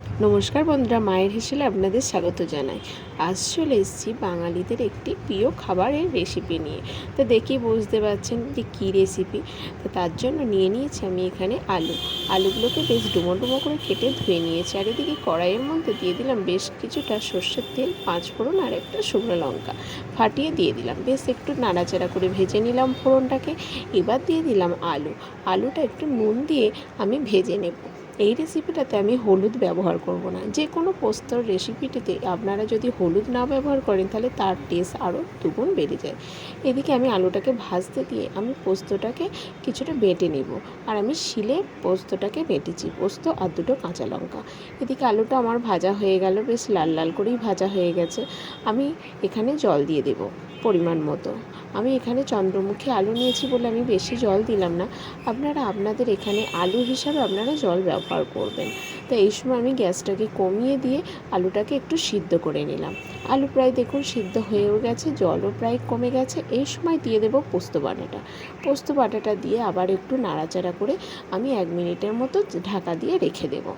নমস্কার বন্ধুরা, মায়ের হিসেবে আপনাদের স্বাগত জানাই। আজ চলে এসেছি বাঙালিদের একটি প্রিয় খাবারের রেসিপি নিয়ে। তো দেখি বুঝতে পারছেন যে কী রেসিপি তো তার জন্য নিয়ে নিয়েছি আমি এখানে আলু। আলুগুলোকে বেশ ডুমো ডুমো করে কেটে ধুয়ে নিয়েছি। আর এদিকে কড়াইয়ের মধ্যে দিয়ে দিলাম বেশ কিছুটা সর্ষের তেল, পাঁচ ফোড়ন আর একটা শুকনো লঙ্কা। ফাটিয়ে দিয়ে দিলাম। বেশ একটু নাড়াচাড়া করে ভেজে নিলাম ফোড়নটাকে। এবার দিয়ে দিলাম আলু। আলুটা একটু নুন দিয়ে আমি ভেজে নেব। এই রেসিপিটাতে আমি হলুদ ব্যবহার করব না। যে কোনো পোস্তর রেসিপিটিতে আপনারা যদি হলুদ না ব্যবহার করেন, তাহলে তার টেস্ট আরও দুগুণ বেড়ে যায়। এদিকে আমি আলুটাকে ভাজতে দিয়ে আমি পোস্তটাকে কিছুটা বেটে নেব। আর আমি শিলে পোস্তটাকে বেটেছি, পোস্ত আর দুটো কাঁচা লঙ্কা। এদিকে আলুটা আমার ভাজা হয়ে গেল, বেশ লাল লাল করেই ভাজা হয়ে গেছে। আমি এখানে জল দিয়ে দেব পরিমাণ মতো। আমি এখানে চন্দ্রমুখী আলু নিয়েছি বলে আমি বেশি জল দিলাম না। আপনারা আপনাদের এখানে আলু হিসাবে আপনারা জল ব্যবহার করবেন। তো এই সময় আমি গ্যাসটাকে কমিয়ে দিয়ে আলুটাকে একটু সিদ্ধ করে নিলাম। আলু প্রায় দেখুন সিদ্ধ হয়েও গেছে, জলও প্রায় কমে গেছে। এই সময় দিয়ে দেবো পোস্ত বাটাটা। পোস্ত বাটাটা দিয়ে আবার একটু নাড়াচাড়া করে আমি এক মিনিটের মতো ঢাকা দিয়ে রেখে দেবো।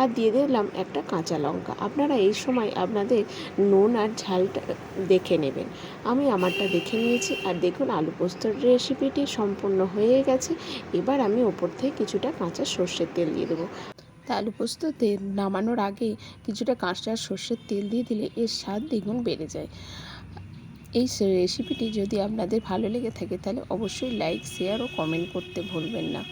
আর দিয়ে দিলাম একটা কাঁচা লঙ্কা। আপনারা এই সময় আপনাদের নুন আর ঝালটা দেখে নেবেন। আমি আমারটা দেখে নিয়েছি আর দেখুন আলু পোস্তর রেসিপিটি সম্পূর্ণ হয়ে গেছে। এবার আমি ওপর থেকে কিছুটা কাঁচা সর্ষের তেল দিয়ে দেবো। আলু পোস্ততে নামানোর আগে কিছুটা কাঁচা সর্ষের তেল দিয়ে দিলে এর স্বাদ দ্বিগুণ বেড়ে যায়। এই রেসিপিটি যদি আপনাদের ভালো লেগে থাকে তাহলে অবশ্যই লাইক শেয়ার ও কমেন্ট করতে ভুলবেন না।